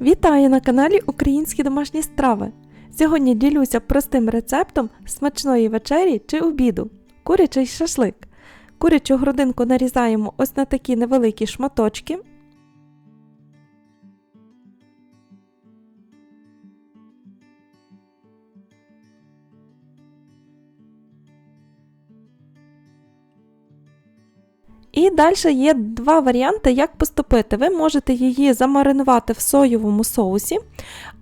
Вітаю на каналі Українські домашні страви. Сьогодні ділюся простим рецептом смачної вечері чи обіду курячий шашлик. Курячу грудинку нарізаємо ось на такі невеликі шматочки. І далі є два варіанти, як поступити. Ви можете її замаринувати в соєвому соусі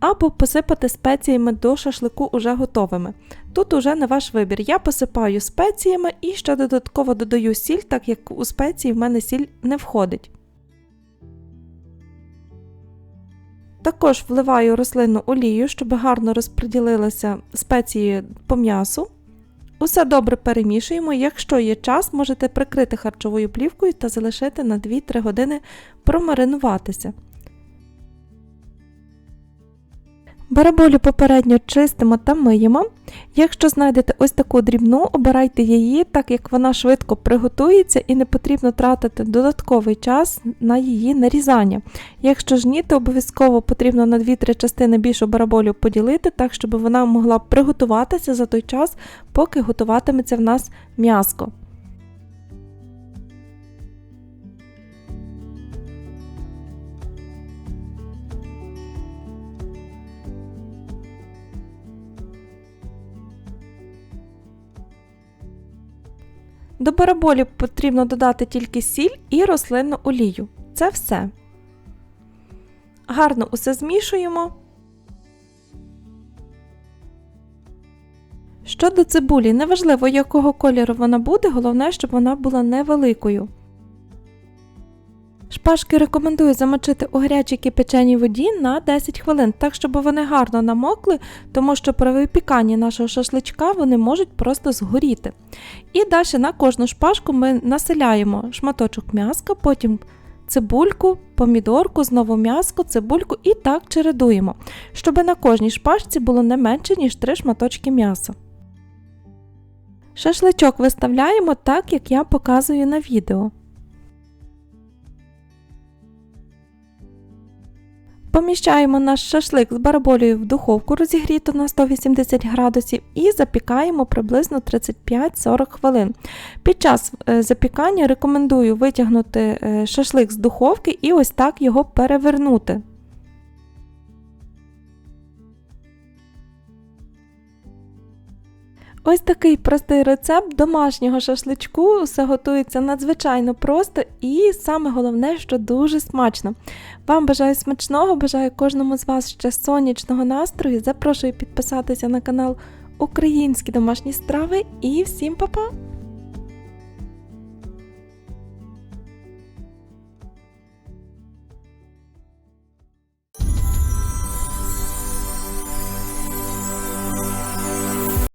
або посипати спеціями до шашлику уже готовими. Тут уже на ваш вибір. Я посипаю спеціями і ще додатково додаю сіль, так як у спеції в мене сіль не входить. Також вливаю рослинну олію, щоб гарно розподілилися спеції по м'ясу. Усе добре перемішуємо. Якщо є час, можете прикрити харчовою плівкою та залишити на 2-3 години промаринуватися. Бараболю попередньо чистимо та миємо. Якщо знайдете ось таку дрібну, обирайте її, так як вона швидко приготується і не потрібно тратити додатковий час на її нарізання. Якщо ж ні, то обов'язково потрібно на 2-3 частини більшу бараболю поділити, так щоб вона могла приготуватися за той час, поки готуватиметься в нас м'яско. До бараболі потрібно додати тільки сіль і рослинну олію. Це все. Гарно усе змішуємо. Щодо цибулі, неважливо, якого кольору вона буде, головне, щоб вона була невеликою. Шпажки рекомендую замочити у гарячій кипяченій воді на 10 хвилин, так щоб вони гарно намокли, тому що при випіканні нашого шашличка вони можуть просто згоріти. І далі на кожну шпажку ми населяємо шматочок м'яска, потім цибульку, помідорку, знову м'яско, цибульку і так чередуємо, щоб на кожній шпажці було не менше, ніж 3 шматочки м'яса. Шашличок виставляємо так, як я показую на відео. Поміщаємо наш шашлик з бараболею в духовку розігріту на 180 градусів і запікаємо приблизно 35-40 хвилин. Під час е, запікання рекомендую витягнути е, шашлик з духовки і ось так його перевернути. Ось такий простий рецепт домашнього шашличку. Все готується надзвичайно просто і саме головне, що дуже смачно. Вам бажаю смачного, бажаю кожному з вас ще сонячного настрою. Запрошую підписатися на канал Українські домашні страви і всім па-па!